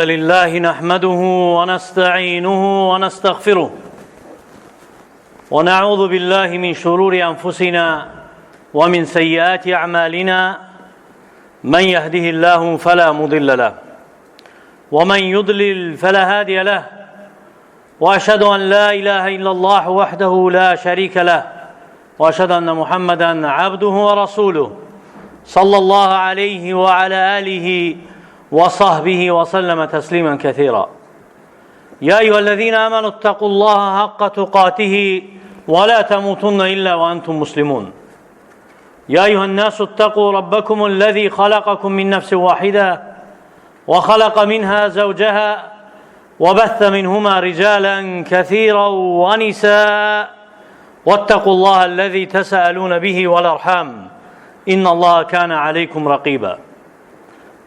لله نحمده ونستعينه ونستغفره ونعوذ بالله من شرور أنفسنا ومن سيئات أعمالنا من يهده الله فلا مضل له ومن يضلل فلا هادي له وأشهد أن لا إله إلا الله وحده لا شريك له وأشهد أن محمدا عبده ورسوله صلى الله عليه وعلى آله وصحبه وسلم تسليما كثيرا. يا أيها الذين آمنوا اتقوا الله حق تقاته ولا تموتن إلا وأنتم مسلمون. يا أيها الناس اتقوا ربكم الذي خلقكم من نفس واحدة وخلق منها زوجها وبث منهما رجالا كثيرا ونساء واتقوا الله الذي تساءلون به والأرحام إن الله كان عليكم رقيبا.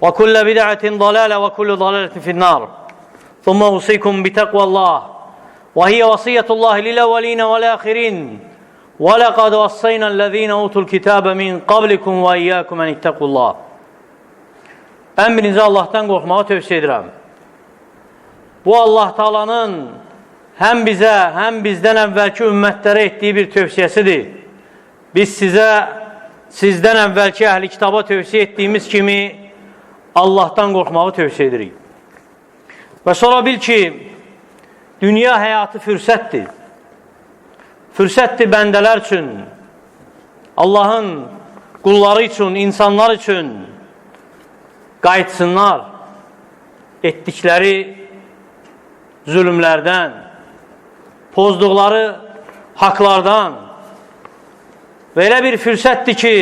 وكل بدعة ضلالة وكل ضلالة في النار ثم أوصيكم بتقوى الله وهي وصية الله للأولين والآخرين ولقد وصينا الذين أوتوا الكتاب من قبلكم وإياكم أن اتقوا الله Ben birinci Allah'tan qorxmağı tövsiyə edirəm. Bu Allah Taalanın həm bizə, həm bizdən əvvəlki ümmətlərə etdiyi bir tövsiyəsidir. Biz sizə sizdən əvvəlki əhli kitaba tövsiyə etdiyimiz kimi Allahdan qorxmağı tövsiyə edirik. Və sonra bil ki, dünya həyatı fürsətdir. Fürsətdir bəndələr üçün, Allahın qulları üçün, insanlar üçün qayıtsınlar etdikləri zülümlərdən, pozduqları haqlardan və elə bir fürsətdir ki,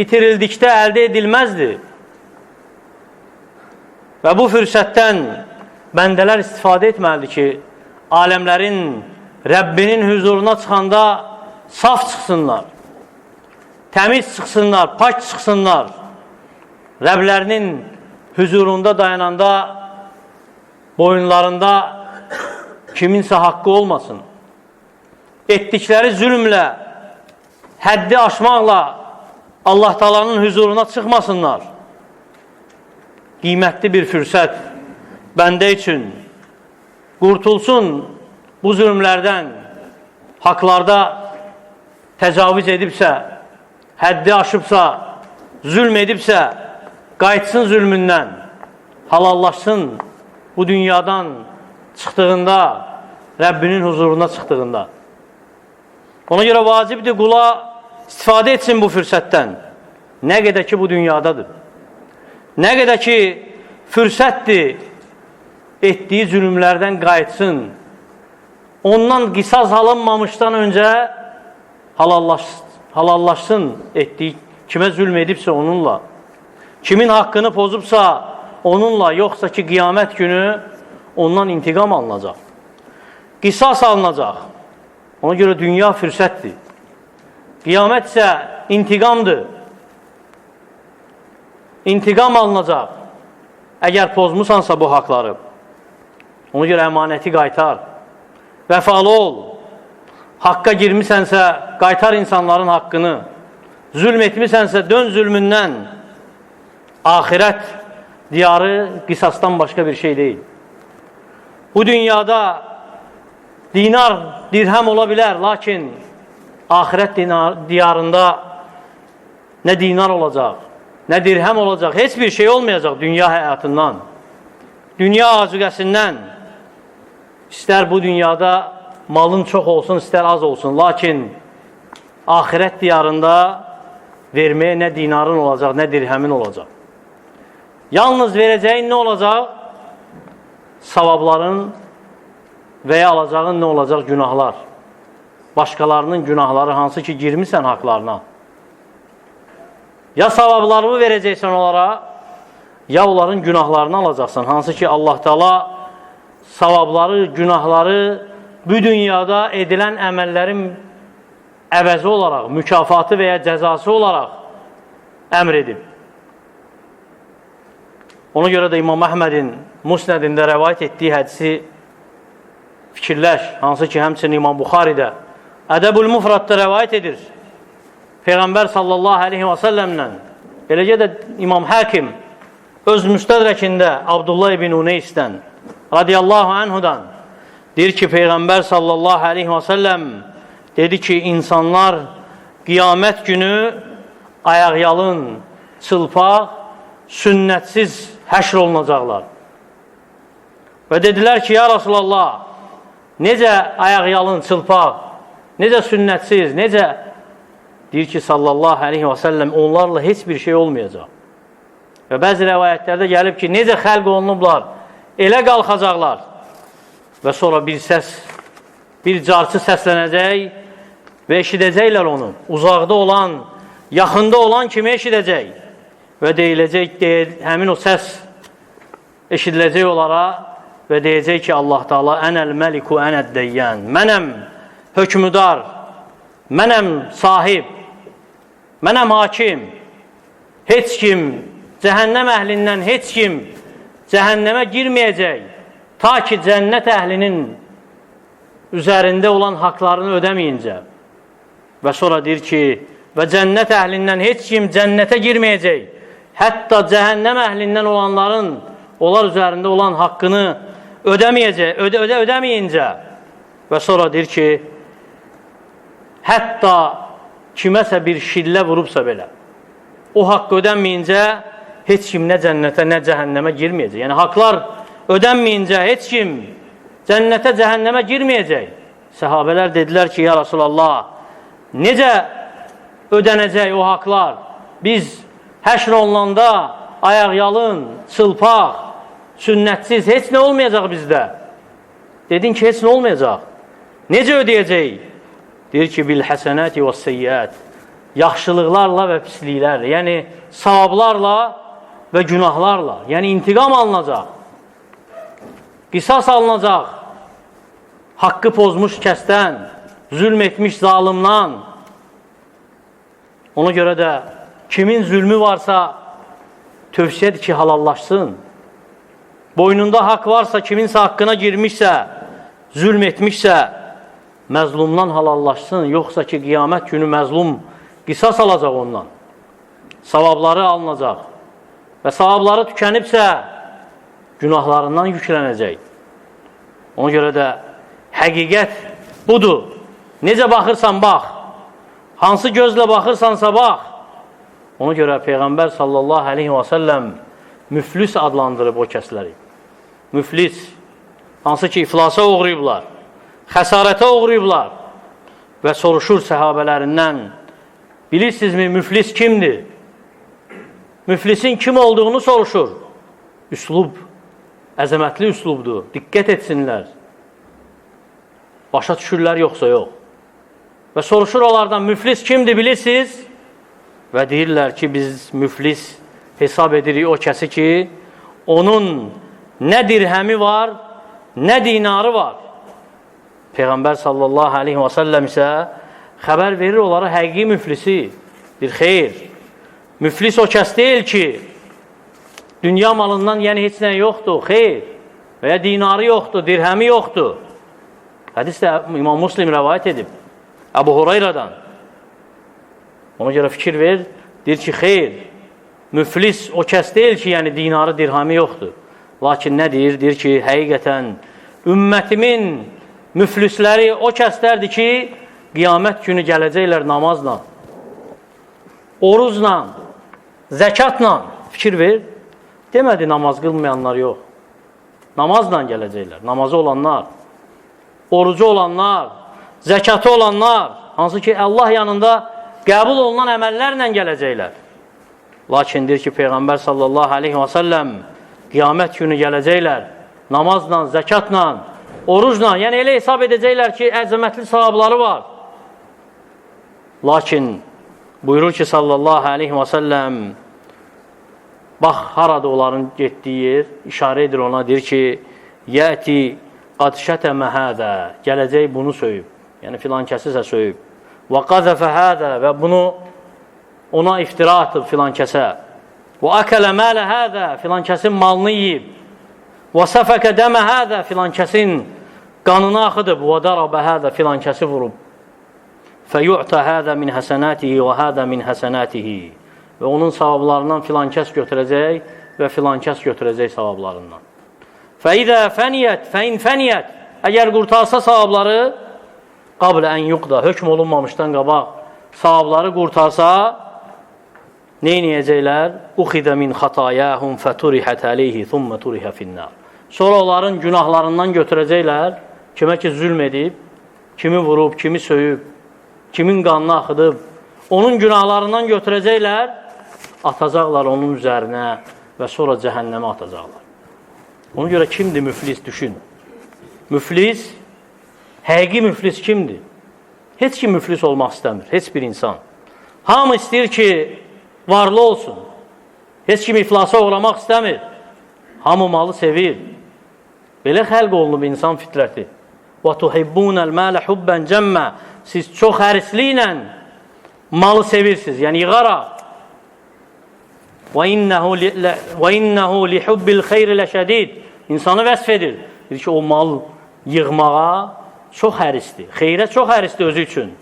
itirildikdə əldə edilməzdir. Və bu fürsətdən bəndələr istifadə etməlidir ki, aləmlərin Rəbbinin huzuruna çıxanda saf çıxsınlar, təmiz çıxsınlar, pak çıxsınlar. Rəblərinin huzurunda dayananda boyunlarında kiminsə haqqı olmasın. Etdikləri zülmlə, həddi aşmaqla Allah talanın huzuruna çıxmasınlar qiymətli bir fürsət bəndə üçün qurtulsun bu zülmlərdən, haqlarda təcavüz edibsə, həddi aşıbsa, zülm edibsə, qayıtsın zülmündən, halallaşsın bu dünyadan çıxdığında, Rəbbinin huzuruna çıxdığında. Ona görə vacibdir qula istifadə etsin bu fürsətdən. Nə qədər ki, bu dünyadadır. Nə qədər ki, fürsətdir etdiyi zülümlərdən qayıtsın. Ondan qisas alınmamışdan öncə halallaş, halallaşsın etdiyi, kimə zülm edibsə onunla. Kimin haqqını pozubsa onunla, yoxsa ki, qiyamət günü ondan intiqam alınacaq. Qisas alınacaq. Ona görə dünya fürsətdir. Qiyamət isə intiqamdır intiqam alınacaq. Əgər pozmusansa bu haqları, ona görə əmanəti qaytar. Vəfalı ol. Haqqa girmisənsə, qaytar insanların haqqını. Zülm etmisənsə, dön zülmündən. Ahirət diyarı qisasdan başqa bir şey deyil. Bu dünyada dinar, dirhəm ola bilər, lakin ahirət diyarında nə dinar olacaq, nə dirhəm olacaq, heç bir şey olmayacaq dünya həyatından. Dünya azuqəsindən istər bu dünyada malın çox olsun, istər az olsun. Lakin ahirət diyarında verməyə nə dinarın olacaq, nə dirhəmin olacaq. Yalnız verəcəyin nə olacaq? Savabların və ya alacağın nə olacaq? Günahlar. Başqalarının günahları hansı ki girmisən haqlarına. Ya savablarımı verəcəksən onlara, ya onların günahlarını alacaqsan, hansı ki Allah Taala savabları, günahları bu dünyada edilən əməllərin əvəzi olaraq, mükafatı və ya cəzası olaraq əmr edib. Ona görə də İmam Əhmədin Musnədində rəvayət etdiyi hədisi fikirləş, hansı ki, həmçinin İmam Buxari də Ədəbül Mufradda rəvayət edir. Peyğəmbər sallallahu aleyhi və səlləmlə eləcə də İmam Həkim öz müstədrəkində Abdullah ibn Uneysdən radiyallahu anhudan deyir ki, Peyğəmbər sallallahu aleyhi və səlləm dedi ki, insanlar qiyamət günü ayaqyalın, çılpaq, sünnətsiz həşr olunacaqlar. Və dedilər ki, ya Rasulallah, necə ayaqyalın, çılpaq, necə sünnətsiz, necə deyir ki, sallallahu aleyhi və səlləm onlarla heç bir şey olmayacaq. Və bəzi rəvayətlərdə gəlib ki, necə xəlq olunublar, elə qalxacaqlar. Və sonra bir səs, bir carçı səslənəcək və eşidəcəklər onu. Uzaqda olan, yaxında olan kimi eşidəcək. Və deyiləcək, deyə, həmin o səs eşidiləcək onlara və deyəcək ki, Allah Taala ənəl məliku ənəd deyyən. Mənəm hökmüdar, mənəm sahib, mənəm hakim. Heç kim cəhənnəm əhlindən heç kim cəhənnəmə girməyəcək ta ki cənnət əhlinin üzərində olan haqlarını ödəməyincə. Və sonra deyir ki, və cənnət əhlindən heç kim cənnətə girməyəcək. Hətta cəhənnəm əhlindən olanların onlar üzərində olan haqqını ödəməyəcək, ödə, ödə, ödəməyincə. Və sonra deyir ki, hətta kiməsə bir şillə vurubsa belə, o haqqı ödənməyincə heç kim nə cənnətə, nə cəhənnəmə girməyəcək. Yəni, haqlar ödənməyincə heç kim cənnətə, cəhənnəmə girməyəcək. Səhabələr dedilər ki, ya Rasulallah, necə ödənəcək o haqlar? Biz həşr olunanda ayaq yalın, çılpaq, sünnətsiz heç nə olmayacaq bizdə. Dedin ki, heç nə olmayacaq. Necə ödəyəcək? Deyir ki, bil həsənəti və seyyət. Yaxşılıqlarla və pisliklərlə, yəni savablarla və günahlarla. Yəni intiqam alınacaq. Qisas alınacaq. Haqqı pozmuş kəsdən, zülm etmiş zalimdan. Ona görə də kimin zülmü varsa tövsiyədir ki, halallaşsın. Boynunda haqq varsa, kiminsə haqqına girmişsə, zülm etmişsə, məzlumdan halallaşsın. Yoxsa ki, qiyamət günü məzlum qisas alacaq ondan. Savabları alınacaq. Və savabları tükənibsə, günahlarından yüklənəcək. Ona görə də həqiqət budur. Necə baxırsan, bax. Hansı gözlə baxırsansa, bax. Ona görə Peyğəmbər sallallahu aleyhi və səlləm müflis adlandırıb o kəsləri. Müflis, hansı ki iflasa uğrayıblar, xəsarətə uğrayıblar və soruşur səhabələrindən, bilirsinizmi müflis kimdir? Müflisin kim olduğunu soruşur. Üslub, əzəmətli üslubdur. Diqqət etsinlər. Başa düşürlər yoxsa yox. Və soruşur onlardan, müflis kimdir bilirsiniz? Və deyirlər ki, biz müflis hesab edirik o kəsi ki, onun nə dirhəmi var, nə dinarı var. Peyğəmbər sallallahu aleyhi və səlləm isə xəbər verir onlara həqiqi müflisi. Bir xeyr. Müflis o kəs deyil ki, dünya malından yəni heç nə yoxdur, xeyr. Və ya dinarı yoxdur, dirhəmi yoxdur. Hədis də İmam Muslim rəvayət edib. Əbu Hurayradan. Ona görə fikir ver, deyir ki, xeyr. Müflis o kəs deyil ki, yəni dinarı, dirhami yoxdur. Lakin nə deyir? Deyir ki, həqiqətən ümmətimin müflisləri o kəslərdir ki, qiyamət günü gələcəklər namazla, oruzla, zəkatla fikir ver. Demədi namaz qılmayanlar yox. Namazla gələcəklər, namazı olanlar, orucu olanlar, zəkatı olanlar, hansı ki Allah yanında qəbul olunan əməllərlə gələcəklər. Lakin deyir ki, Peyğəmbər sallallahu aleyhi və səlləm qiyamət günü gələcəklər namazla, zəkatla, orucla, yəni elə hesab edəcəklər ki, əzəmətli savabları var. Lakin buyurur ki, sallallahu aleyhi və səlləm Bax, harada onların getdiyi yer, işarə edir ona, deyir ki, Yəti qad şətəmə hədə, gələcək bunu söyüb, yəni filan kəsisə söyüb. Və qazəfə hədə və bunu ona iftira atıb filan kəsə. Və əkələ mələ hədə, filan kəsin malını yiyib. Və səfəkə dəmə hədə, filan kəsin qanını axıdıb. Və darabə hədə, filan kəsi vurub. Fəyu'ta hədə min həsənətihi və hədə min həsənətihi. Və onun savablarından filan kəs götürəcək və filan kəs götürəcək savablarından. Fəidə fəniyyət, fəin fəniyyət. Əgər qurtarsa savabları, qablə ən yuqda, hökm olunmamışdan qabaq savabları qurtarsa, neyniyəcəklər? Uxidə min xatayəhum fəturihət əleyhi, thumma turihə finnar. Sonra onların günahlarından götürəcəklər, kimə ki zülm edib, kimi vurub, kimi söyüb, kimin qanını axıdıb, onun günahlarından götürəcəklər, atacaqlar onun üzərinə və sonra cəhənnəmə atacaqlar. Ona görə kimdir müflis düşün. Müflis, həqiqi müflis kimdir? Heç kim müflis olmaq istəmir, heç bir insan. Hamı istəyir ki, varlı olsun. Heç kim iflasa uğramaq istəmir. Hamı malı sevir. Belə xəlq olunub insan fitrəti. Və tuhibbunəl mələ hubban cəmmə. Siz çox hərisliklə malı sevirsiniz, yəni yığaraq. Və innehu və innehu li hubbil xeyri ləşədid. İnsanı vəsf edir. Deyir ki, o mal yığmağa çox hərisdir. Xeyrə çox hərisdir özü üçün.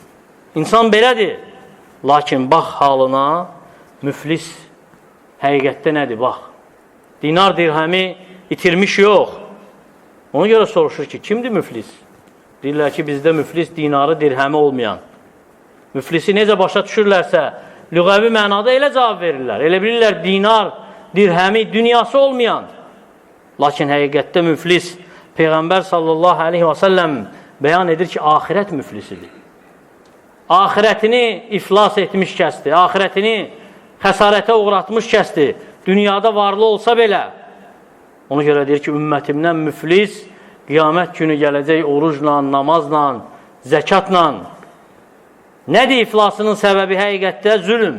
İnsan belədir. Lakin bax halına müflis həqiqətdə nədir? Bax. Dinar dirhəmi itirmiş yox. Ona görə soruşur ki, kimdir müflis? Deyirlər ki, bizdə müflis dinarı, dirhəmi olmayan. Müflisi necə başa düşürlərsə, lüğəvi mənada elə cavab verirlər. Elə bilirlər dinar, dirhəmi, dünyası olmayan. Lakin həqiqətdə müflis Peyğəmbər sallallahu aleyhi və səlləm bəyan edir ki, axirət müflisidir. Axirətini iflas etmiş kəsdir, axirətini xəsarətə uğratmış kəsdir. Dünyada varlı olsa belə, ona görə deyir ki, ümmətimdən müflis qiyamət günü gələcək orucla, namazla, zəkatla. Nədir iflasının səbəbi həqiqətdə? Zülm.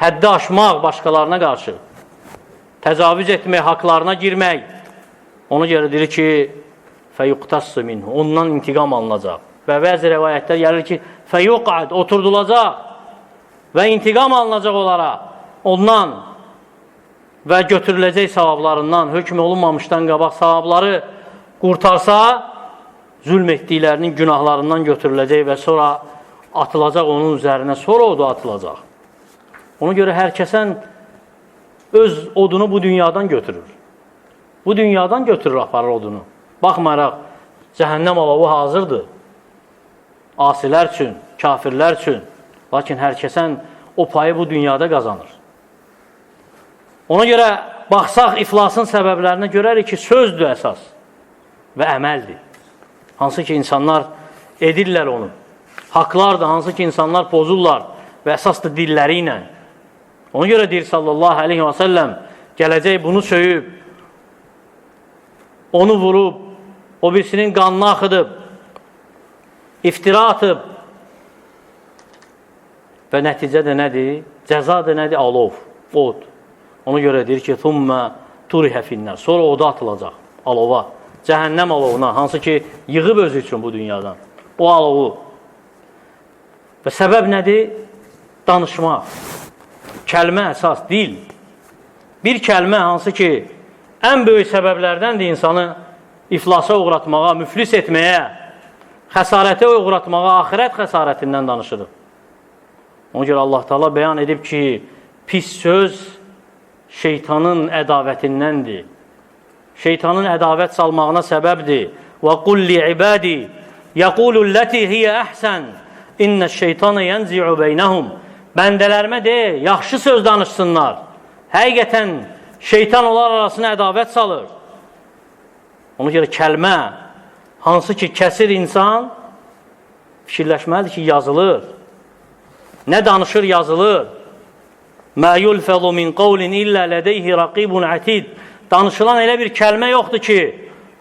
Həddi aşmaq başqalarına qarşı. Təcavüz etmək, haqlarına girmək. Ona görə deyir ki, fəyuqtassı minhu, ondan intiqam alınacaq. Və bəzi rəvayətlər gəlir ki, fəyuqad, oturdulacaq və intiqam alınacaq onlara ondan və götürüləcək savablarından, hökm olunmamışdan qabaq savabları qurtarsa, zülm etdiklərinin günahlarından götürüləcək və sonra atılacaq onun üzərinə, sonra o da atılacaq. Ona görə hər kəsən öz odunu bu dünyadan götürür. Bu dünyadan götürür, aparır odunu. Baxmayaraq, cəhənnəm alovu hazırdır. Asilər üçün, kafirlər üçün. Lakin hər kəsən o payı bu dünyada qazanır. Ona görə baxsaq iflasın səbəblərinə görərik ki, sözdür əsas və əməldir. Hansı ki, insanlar edirlər onu. Haqlardır, hansı ki, insanlar pozurlar və əsas da dilləri ilə. Ona görə deyir sallallahu aleyhi və səlləm, gələcək bunu söyüb, onu vurub, o birisinin qanını axıdıb, iftira atıb və nəticə də nədir? Cəza da nədir? Alov, od. Ona görə deyir ki, thumma turihə finnər. Sonra oda atılacaq, alova. Cəhənnəm alovuna, hansı ki, yığıb özü üçün bu dünyadan. O alovu. Və səbəb nədir? Danışmaq. Kəlmə əsas, dil. Bir kəlmə hansı ki, ən böyük səbəblərdəndir insanı iflasa uğratmağa, müflis etməyə, xəsarətə uğratmağa, axirət xəsarətindən danışırıq. Ona görə Allah Taala bəyan edib ki, pis söz şeytanın ədavətindəndir. Şeytanın ədavət salmağına səbəbdir. Və qul li ibadi yaqulu allati hiya ahsan inneş-şeytana yenzi'u beynəhum. Bəndələrimə de, yaxşı söz danışsınlar. Həqiqətən şeytan onlar arasına ədavət salır. Ona görə kəlmə hansı ki kəsir insan fikirləşməlidir ki, yazılır. Nə danışır, yazılır. Mə yulfəzu min qawlin illə lədeyhi raqibun atid. Danışılan elə bir kəlmə yoxdur ki,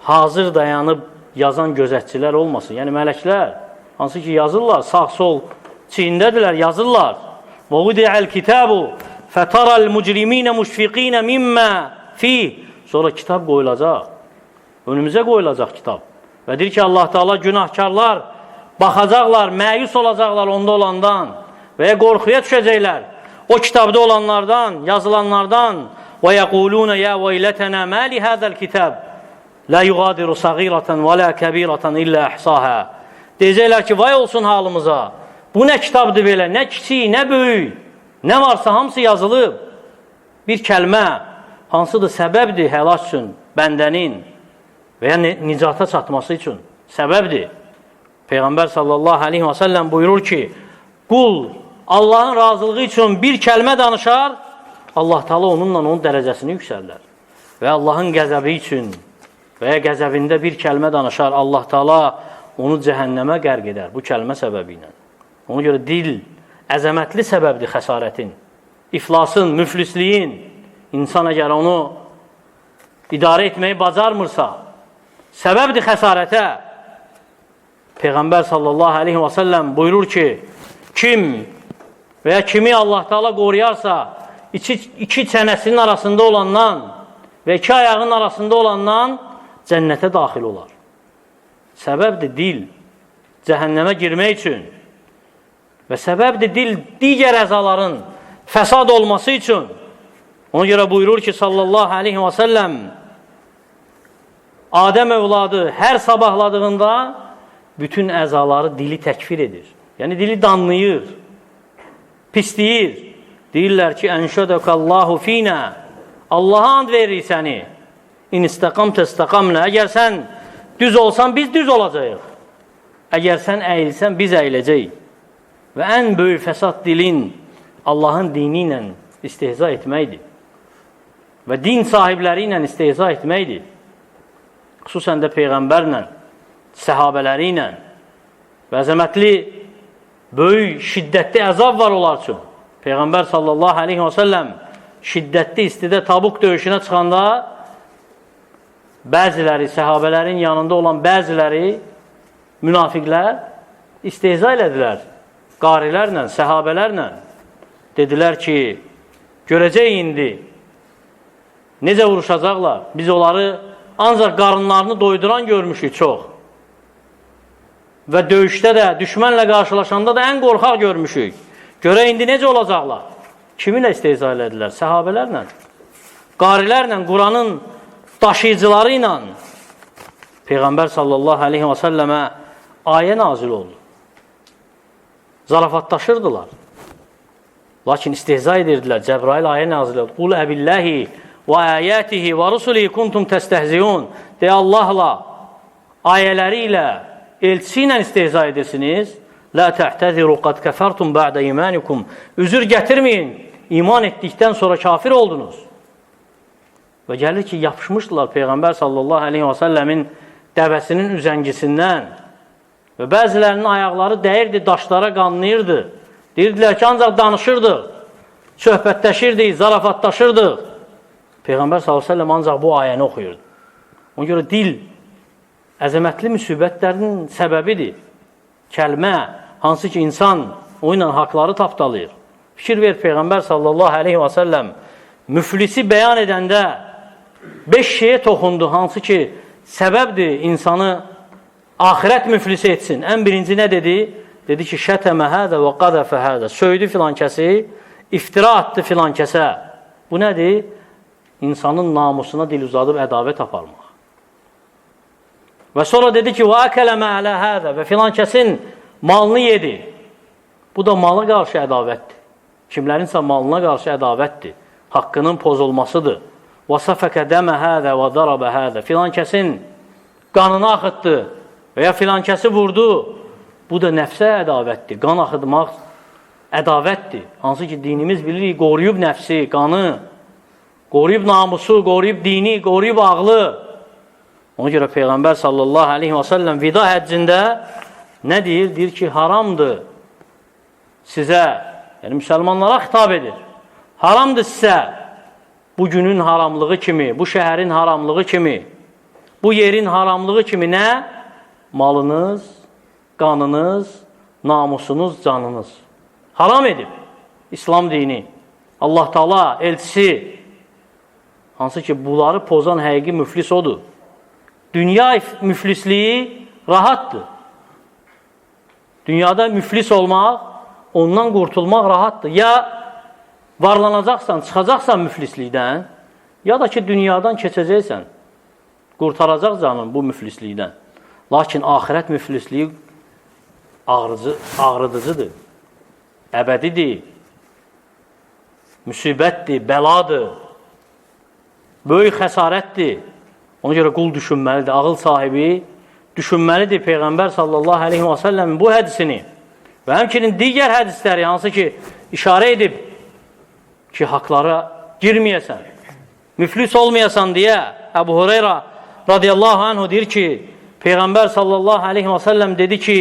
hazır dayanıb yazan gözətçilər olmasın. Yəni mələklər hansı ki yazırlar, sağ sol çiyindədirlər, yazırlar. Və vudi'al kitabu fetaral mujrimine müşfikine mimma fi sonra kitab qoyulacaq. Önümüzə qoyulacaq kitab. Və deyir ki, Allah Taala günahkarlar baxacaqlar, məyus olacaqlar onda olandan və ya qorxuya düşəcəklər. O kitabda olanlardan, yazılanlardan və yəquluna ya veyletena ma li hadal kitab la yughadiru saghiratan və la kabiratan illa ihsaha. Deyəcəklər ki, vay olsun halımıza. Bu nə kitabdır belə? Nə kiçik, nə böyük, nə varsa hamısı yazılıb. Bir kəlmə hansıdır səbəbdir həlak üçün bəndənin və ya ni- nicata çatması üçün səbəbdir. Peyğəmbər sallallahu aleyhi və səlləm buyurur ki, qul Allahın razılığı üçün bir kəlmə danışar, Allah Taala onunla onun dərəcəsini yüksəldər. Və Allahın qəzəbi üçün və ya qəzəbində bir kəlmə danışar, Allah Taala onu cəhənnəmə qərq edər bu kəlmə səbəbi ilə. Ona görə dil əzəmətli səbəbdir xəsarətin, iflasın, müflisliyin. İnsan əgər onu idarə etməyi bacarmırsa, səbəbdir xəsarətə. Peyğəmbər sallallahu aleyhi və səlləm buyurur ki, kim və ya kimi Allah Taala qoruyarsa, iki, iki çənəsinin arasında olandan və iki ayağının arasında olandan cənnətə daxil olar. Səbəbdir dil cəhənnəmə girmək üçün və səbəbdir dil digər əzaların fəsad olması üçün. Ona görə buyurur ki, sallallahu aleyhi və səlləm Adəm övladı hər sabahladığında bütün əzaları dili təkfir edir. Yəni dili danlayır, pisləyir. Deyirlər ki, ənşədəkallahu finə Allaha and veririk səni. İn istəqam təstəqamlə. Əgər sən düz olsan, biz düz olacağıq. Əgər sən əyilsən, biz əyiləcəyik. Və ən böyük fəsad dilin Allahın dini ilə istehza etməkdir. Və din sahibləri ilə istehza etməkdir. Xüsusən də Peyğəmbərlə, səhabələri ilə və əzəmətli, böyük, şiddətli əzab var onlar üçün. Peyğəmbər sallallahu aleyhi və səlləm şiddətli istidə tabuk döyüşünə çıxanda bəziləri, səhabələrin yanında olan bəziləri, münafiqlər istehza elədilər qarilərlə, səhabələrlə. Dedilər ki, görəcək indi necə vuruşacaqlar. Biz onları ancaq qarınlarını doyduran görmüşük çox. Və döyüşdə də, düşmənlə qarşılaşanda da ən qorxaq görmüşük. Görə indi necə olacaqlar? Kiminlə istehza elədilər? Səhabələrlə. Qarilərlə, Quranın daşıyıcıları ilə Peyğəmbər sallallahu aleyhi və səlləmə ayə nazil oldu. Zarafatlaşırdılar. Lakin istehza edirdilər. Cəbrail ayə nazil oldu. Qul əbilləhi və əyətihi və rusulihi kuntum təstəhziyun. Deyə Allahla, ayələri ilə, elçisi ilə istehza edirsiniz. La təhtəziru qad kəfərtum bə'də imanikum. Üzür gətirməyin. İman etdikdən sonra kafir oldunuz. Və gəlir ki, yapışmışdılar Peyğəmbər sallallahu aleyhi və səlləmin dəvəsinin üzəngisindən və bəzilərinin ayaqları dəyirdi, daşlara qanlayırdı. Deyirdilər ki, ancaq danışırdıq, söhbətləşirdik, zarafatlaşırdıq. Peyğəmbər s.ə.v ancaq bu ayəni oxuyurdu. Ona görə dil əzəmətli müsibətlərin səbəbidir. Kəlmə, hansı ki, insan o ilə haqları tapdalayır. Fikir ver, Peyğəmbər sallallahu aleyhi və səlləm müflisi bəyan edəndə beş şeyə toxundu, hansı ki, səbəbdir insanı axirət müflisi etsin. Ən birinci nə dedi? Dedi ki, şətəmə hədə və qadəfə hədə. Söydü filan kəsi, iftira attı filan kəsə. Bu nədir? İnsanın namusuna dil uzadıb ədavət aparmaq. Və sonra dedi ki, və əkələmə ələ hədə və filan kəsin malını yedi. Bu da malı qarşı ədavətdir. Kimlərinsə malına qarşı ədavətdir. Haqqının pozulmasıdır. Və səfəkə dəmə hədə və darabə hədə. Filan kəsin qanını axıtdı və ya filan kəsi vurdu. Bu da nəfsə ədavətdir. Qan axıtmaq ədavətdir. Hansı ki, dinimiz bilir, qoruyub nəfsi, qanı, qoruyub namusu, qoruyub dini, qoruyub ağlı. Ona görə Peyğəmbər sallallahu aleyhi və səlləm vida həccində nə deyir? Deyir ki, haramdır sizə, yəni müsəlmanlara xitab edir. Haramdır sizə bu günün haramlığı kimi, bu şəhərin haramlığı kimi, bu yerin haramlığı kimi nə? Malınız, qanınız, namusunuz, canınız. Haram edib İslam dini. Allah Taala elçisi hansı ki bunları pozan həqiqi müflis odur. Dünya müflisliyi rahatdır. Dünyada müflis olmaq, ondan qurtulmaq rahatdır. Ya varlanacaqsan, çıxacaqsan müflislikdən, ya da ki dünyadan keçəcəksən. Qurtaracaq canın bu müflislikdən. Lakin axirət müflisliyi ağrıcı, ağrıdıcıdır. Əbədidir. Müsibətdir, bəladır. Böyük xəsarətdir. Ona görə qul düşünməlidir. Ağıl sahibi düşünməlidir Peyğəmbər sallallahu aleyhi və səlləmin bu hədisini və həmçinin digər hədisləri hansı ki işarə edib ki haqlara girməyəsən, müflis olmayasan deyə Əbu Hureyra radiyallahu anhu deyir ki Peyğəmbər sallallahu aleyhi və səlləm dedi ki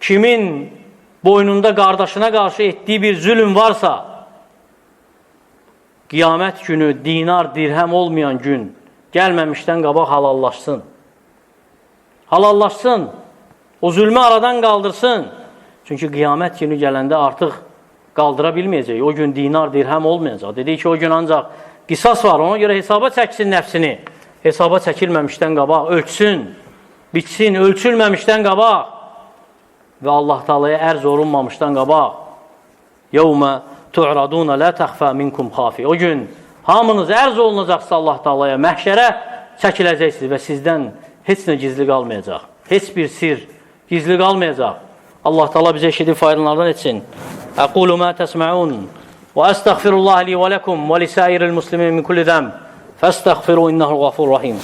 kimin boynunda qardaşına qarşı etdiyi bir zülm varsa qiyamət günü dinar, dirhəm olmayan gün gəlməmişdən qabaq halallaşsın. Halallaşsın. O zülmü aradan qaldırsın. Çünki qiyamət günü gələndə artıq qaldıra bilməyəcək. O gün dinar, dirhəm olmayacaq. Dedi ki, o gün ancaq qisas var. Ona görə hesaba çəksin nəfsini. Hesaba çəkilməmişdən qabaq ölçsün, bitsin, ölçülməmişdən qabaq və Allah Taala'ya ərz olunmamışdan qabaq. Yevmə tu'raduna la təxfə minkum xafi. O gün hamınız ərz olunacaqsa Allah Taala'ya məhşərə çəkiləcəksiniz və sizdən heç nə gizli qalmayacaq. Heç bir sir gizli qalmayacaq. Allah Taala bizə eşidib faydalanlardan etsin. Aqulu ma tesma'un və estəğfirullah li və lekum və li sairil muslimin min kulli zəm. Fəstəğfiru innehu gafurur rahim.